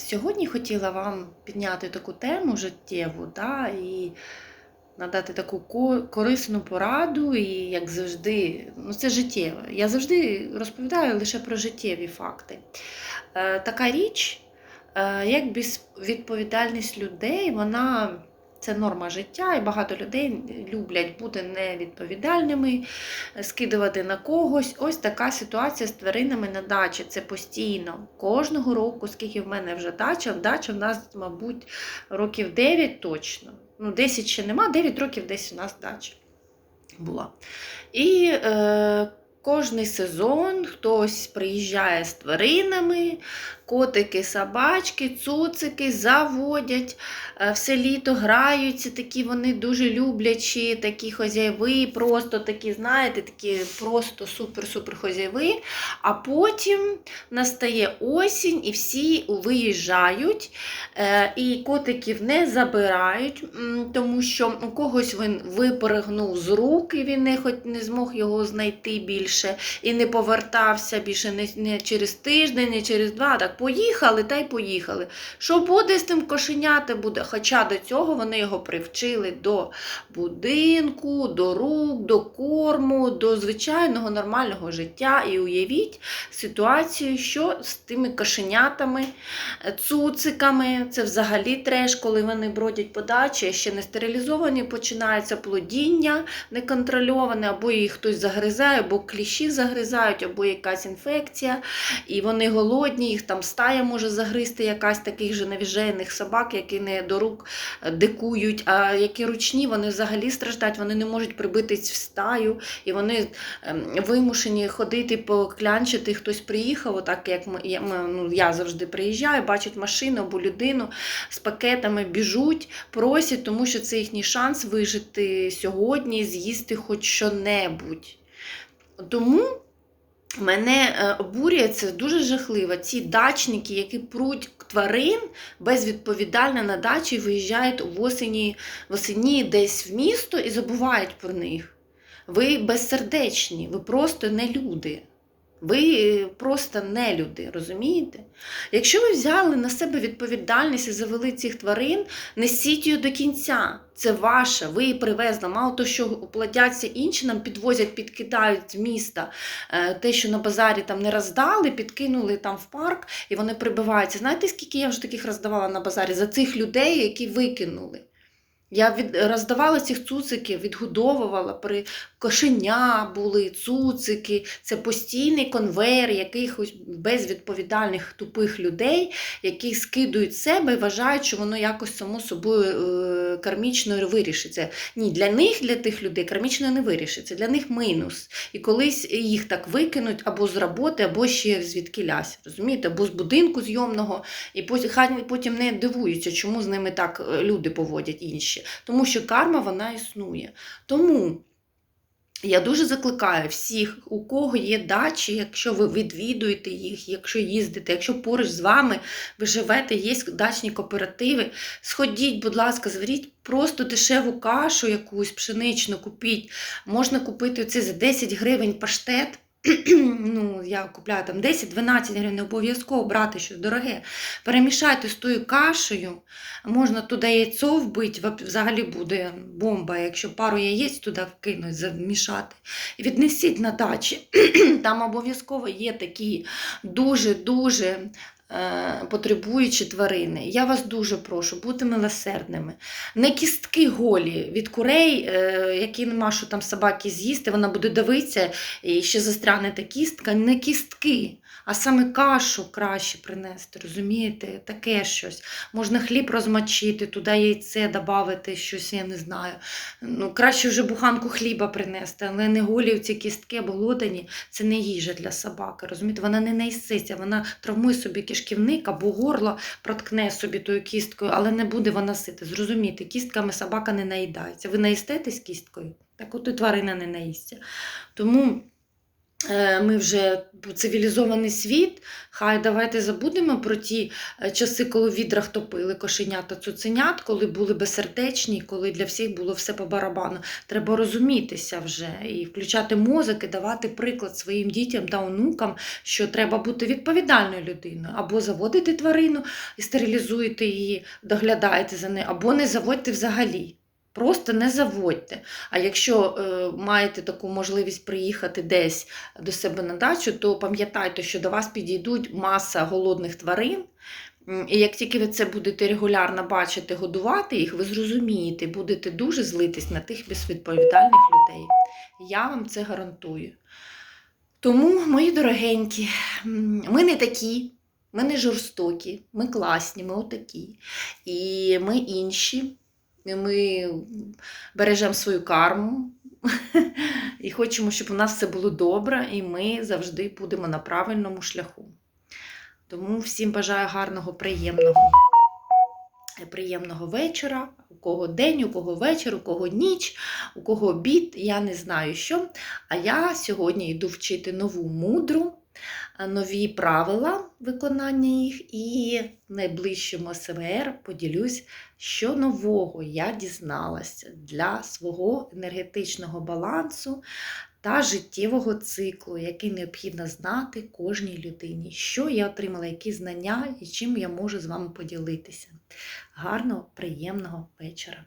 Сьогодні хотіла вам підняти таку тему життєву, да, і надати таку корисну пораду, і як завжди, ну це життєве. Я завжди розповідаю лише про життєві факти. Е, така річ, е, як відповідальність людей, вона. Це норма життя, і багато людей люблять бути невідповідальними, скидувати на когось. Ось така ситуація з тваринами на дачі. Це постійно. Кожного року, скільки в мене вже дача, дача в нас, мабуть, років 9 точно. Ну, 10 ще нема, 9 років десь у нас дача була. І е, кожний сезон хтось приїжджає з тваринами, котики, собачки, цуцики заводять, е, все літо граються, такі вони дуже люблячі, такі хозяйви, просто такі, знаєте, такі просто супер-супер хозяйви. А потім настає осінь і всі виїжджають, е, і котиків не забирають, тому що у когось він випригнув з рук, і він не, хоч не змог його знайти більше і не повертався більше не через тиждень, не через два. Так поїхали та й поїхали. Що буде з тим кошенята буде? Хоча до цього вони його привчили до будинку, до рук, до корму, до звичайного нормального життя. І уявіть ситуацію, що з тими кошенятами, цуциками, це взагалі треш, коли вони бродять по дачі, ще не стерилізовані, починається плодіння неконтрольоване, або їх хтось загризає, або кліщі загризають, або якась інфекція, і вони голодні, їх там стая може загризти якась таких же навіжених собак, які не до рук е, дикують, а які ручні, вони взагалі страждають, вони не можуть прибитись в стаю, і вони ем, вимушені ходити поклянчити. Хтось приїхав, отак як я, ну, я завжди приїжджаю, бачать машину або людину з пакетами, біжуть, просять, тому що це їхній шанс вижити сьогодні, з'їсти хоч що-небудь. Тому мене е, обурює це дуже жахливо. Ці дачники, які пруть тварин безвідповідально на дачі, виїжджають восені, восені десь в місто і забувають про них. Ви безсердечні, ви просто не люди. Ви е, просто не люди, розумієте? Якщо ви взяли на себе відповідальність і завели цих тварин, несіть її до кінця. Це ваше, ви її привезли. Мало того, що платяться інші, нам підвозять, підкидають з міста е, те, що на базарі там не роздали, підкинули там в парк і вони прибиваються. Знаєте, скільки я вже таких роздавала на базарі за цих людей, які викинули? Я від, роздавала цих цуциків, відгодовувала, при кошеня були, цуцики. Це постійний конвейер якихось безвідповідальних тупих людей, які скидують себе і вважають, що воно якось само собою е, кармічно вирішиться. Ні, для них, для тих людей, кармічно не вирішиться, для них мінус. І колись їх так викинуть або з роботи, або ще звідки лясь, розумієте, або з будинку зйомного, і потім, хай потім не дивуються, чому з ними так е, люди поводять інші. Тому що карма вона існує. Тому я дуже закликаю всіх, у кого є дачі, якщо ви відвідуєте їх, якщо їздите, якщо поруч з вами ви живете, є дачні кооперативи, сходіть, будь ласка, зверіть просто дешеву кашу якусь пшеничну купіть. Можна купити оце за 10 гривень паштет. ну, я купляю там 10-12 гривень, не обов'язково брати щось дороге. Перемішайте з тою кашею, можна туди яйцо вбити, взагалі буде бомба, якщо пару яєць туди вкинуть, замішати. Віднесіть на дачі. Там обов'язково є такі дуже-дуже. Потребуючі тварини. Я вас дуже прошу, бути милосердними. Не кістки голі від курей, е, які нема що там собаки з'їсти, вона буде дивитися і ще застряне та кістка, не кістки, а саме кашу краще принести, розумієте? Таке щось. Можна хліб розмочити, туди яйце додати, щось, я не знаю. Ну, Краще вже буханку хліба принести, але не голі ці кістки або це не їжа для собаки. розумієте? Вона не наїситься, вона травмує собі кишківник або горло, проткне собі тою кісткою, але не буде вона сити. Зрозумійте, кістками собака не наїдається. Ви наїстетесь кісткою? Так от і тварина не наїсться. Тому ми вже цивілізований світ. Хай давайте забудемо про ті е, часи, коли в відрах топили кошенят та цуценят, коли були безсердечні, коли для всіх було все по барабану. Треба розумітися вже і включати мозок, і давати приклад своїм дітям та онукам, що треба бути відповідальною людиною, або заводити тварину і стерилізуєте її, доглядаєте за нею, або не заводьте взагалі. Просто не заводьте. А якщо е, маєте таку можливість приїхати десь до себе на дачу, то пам'ятайте, що до вас підійдуть маса голодних тварин. І як тільки ви це будете регулярно бачити, годувати їх, ви зрозумієте, будете дуже злитись на тих безвідповідальних людей. Я вам це гарантую. Тому, мої дорогенькі, ми не такі, ми не жорстокі, ми класні, ми отакі. І ми інші. Ми бережемо свою карму і хочемо, щоб у нас все було добре, і ми завжди будемо на правильному шляху. Тому всім бажаю гарного, приємного, приємного вечора. У кого день, у кого вечір, у кого ніч, у кого обід, я не знаю що. А я сьогодні йду вчити нову мудру, нові правила виконання їх, і в найближчому СВР поділюсь, що нового я дізналася для свого енергетичного балансу та життєвого циклу, який необхідно знати кожній людині, що я отримала, які знання і чим я можу з вами поділитися. Гарного, приємного вечора!